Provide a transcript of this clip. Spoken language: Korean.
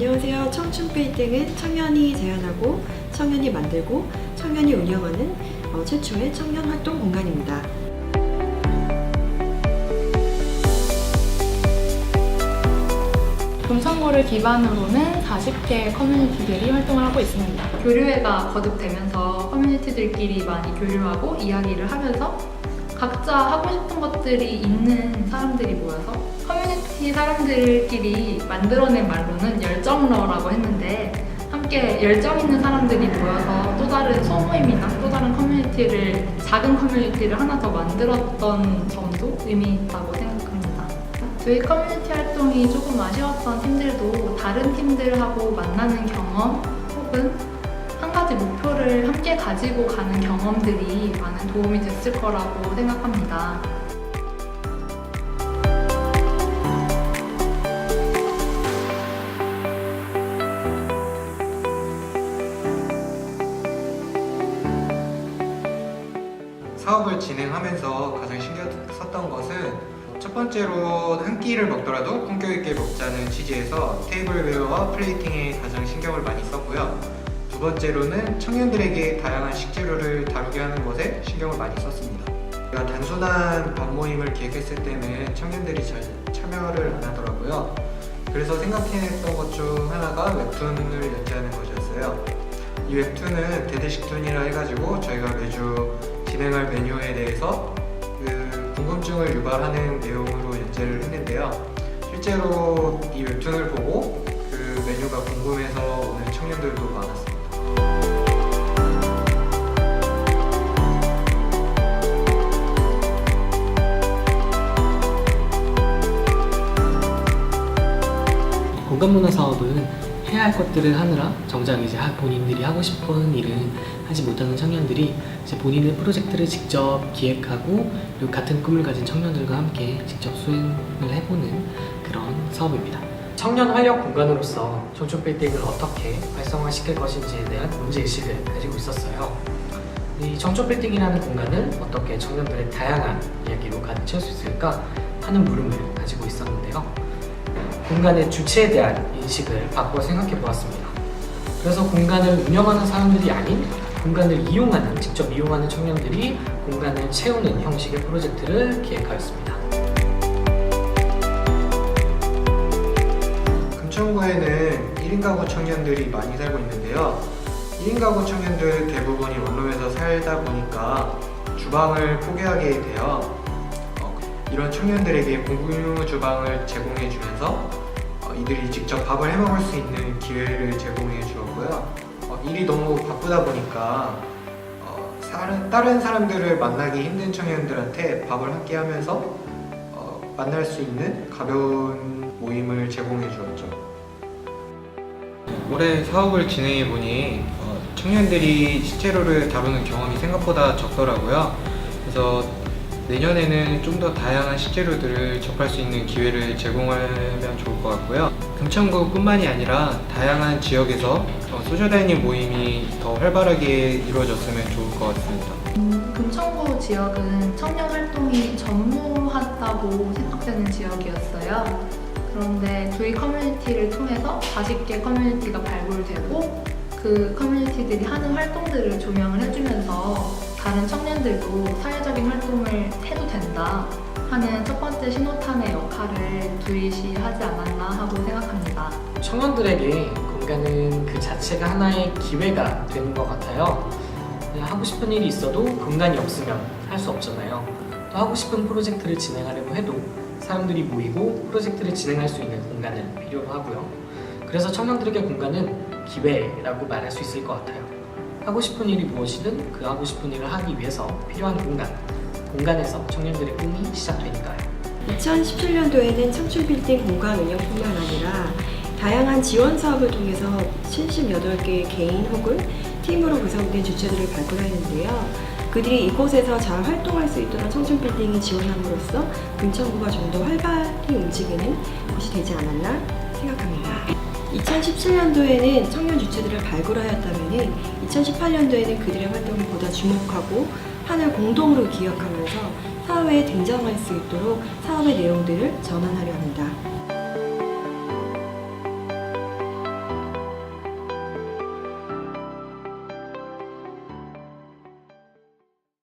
안녕하세요. 청춘 빌딩은 청년이 제안하고 청년이 만들고 청년이 운영하는 어, 최초의 청년 활동 공간입니다. 금천구를 기반으로는 40개 커뮤니티들이 활동을 하고 있습니다. 교류회가 거듭되면서 커뮤니티들끼리 많이 교류하고 이야기를 하면서 각자 하고 싶은 것들이 있는 사람들이 모여서 커뮤니티 사람들끼리 만들어낸 말로는 열정러라고 했는데 함께 열정 있는 사람들이 모여서 또 다른 소모임이나 또 다른 커뮤니티를 작은 커뮤니티를 하나 더 만들었던 점도 의미 있다고 생각합니다. 저희 커뮤니티 활동이 조금 아쉬웠던 팀들도 다른 팀들하고 만나는 경험 혹은 한 가지 목표를 함께 가지고 가는 경험들이 많은 도움이 됐을 거라고 생각합니다. 사업을 진행하면서 가장 신경 썼던 것은 첫 번째로 한 끼를 먹더라도 품격 있게 먹자는 취지에서 테이블 웨어와 플레이팅에 가장 신경을 많이 썼고요. 두 번째로는 청년들에게 다양한 식재료를 다루게 하는 것에 신경을 많이 썼습니다. 제가 단순한 밥 모임을 기획했을 때는 청년들이 잘 참여를 안 하더라고요. 그래서 생각해냈던 것 중 하나가 웹툰을 연재하는 것이었어요. 이 웹툰은 대대식툰이라 해가지고 저희가 매주 진행할 메뉴에 대해서 그 궁금증을 유발하는 내용으로 연재를 했는데요. 실제로 이 웹툰을 보고 그 메뉴가 궁금해서 오는 청년들도 많았습니다. 공간문화 사업은 해야 할 것들을 하느라 정작 이제 하- 본인들이 하고 싶은 일을 하지 못하는 청년들이 이제 본인의 프로젝트를 직접 기획하고 그리고 같은 꿈을 가진 청년들과 함께 직접 수행을 해보는 그런 사업입니다. 청년 활력 공간으로서 청춘 빌딩을 어떻게 활성화시킬 것인지에 대한 문제의식을 가지고 있었어요. 이 청춘 빌딩이라는 공간을 어떻게 청년들의 다양한 이야기로 가르칠 수 있을까 하는 물음을 가지고 있었는데요. 공간의 주체에 대한 인식을 바꿔 생각해 보았습니다. 그래서 공간을 운영하는 사람들이 아닌 공간을 이용하는, 직접 이용하는 청년들이 공간을 채우는 형식의 프로젝트를 기획하였습니다. 1인 가구 청년들이 많이 살고 있는데요. 1인 가구 청년들 대부분이 원룸에서 살다 보니까 주방을 포기하게 돼요. 어, 이런 청년들에게 공유 주방을 제공해 주면서 어, 이들이 직접 밥을 해 먹을 수 있는 기회를 제공해 주었고요. 어, 일이 너무 바쁘다 보니까 어, 다른 사람들을 만나기 힘든 청년들한테 밥을 함께 하면서 어, 만날 수 있는 가벼운 모임을 제공해 주었죠. 올해 사업을 진행해 보니 어, 청년들이 식재료를 다루는 경험이 생각보다 적더라고요. 그래서 내년에는 좀 더 다양한 식재료들을 접할 수 있는 기회를 제공하면 좋을 것 같고요. 금천구뿐만이 아니라 다양한 지역에서 어, 소셜다이닝 모임이 더 활발하게 이루어졌으면 좋을 것 같습니다. 음, 금천구 지역은 청년 활동이 전무하다고 생각되는 지역이었어요. 그런데 저희 커뮤니티를 통해서 40개 커뮤니티가 발굴되고 그 커뮤니티들이 하는 활동들을 조명을 해주면서 다른 청년들도 사회적인 활동을 해도 된다 하는 첫 번째 신호탄의 역할을 두이시 하지 않았나 하고 생각합니다. 청년들에게 공간은 그 자체가 하나의 기회가 되는 것 같아요. 그냥 하고 싶은 일이 있어도 공간이 없으면 할 수 없잖아요. 또 하고 싶은 프로젝트를 진행하려고 해도 사람들이 모이고 프로젝트를 진행할 수 있는 공간을 필요로 하고요. 그래서 청년들에게 공간은 기회라고 말할 수 있을 것 같아요. 하고 싶은 일이 무엇이든 그 하고 싶은 일을 하기 위해서 필요한 공간, 공간에서 청년들의 꿈이 시작되니까요. 2017년도에는 청춘빌딩 공간 운영뿐만 아니라 다양한 지원 사업을 통해서 78개의 개인 혹은 팀으로 구성된 주체들을 발굴하였는데요. 그들이 이곳에서 잘 활동할 수 있도록 청춘 빌딩이 지원함으로써 금천구가 좀 더 활발히 움직이는 곳이 되지 않았나 생각합니다. 2017년도에는 청년 주체들을 발굴하였다면 2018년도에는 그들의 활동을 보다 주목하고 판을 공동으로 기억하면서 사회에 등장할 수 있도록 사업의 내용들을 전환하려 합니다.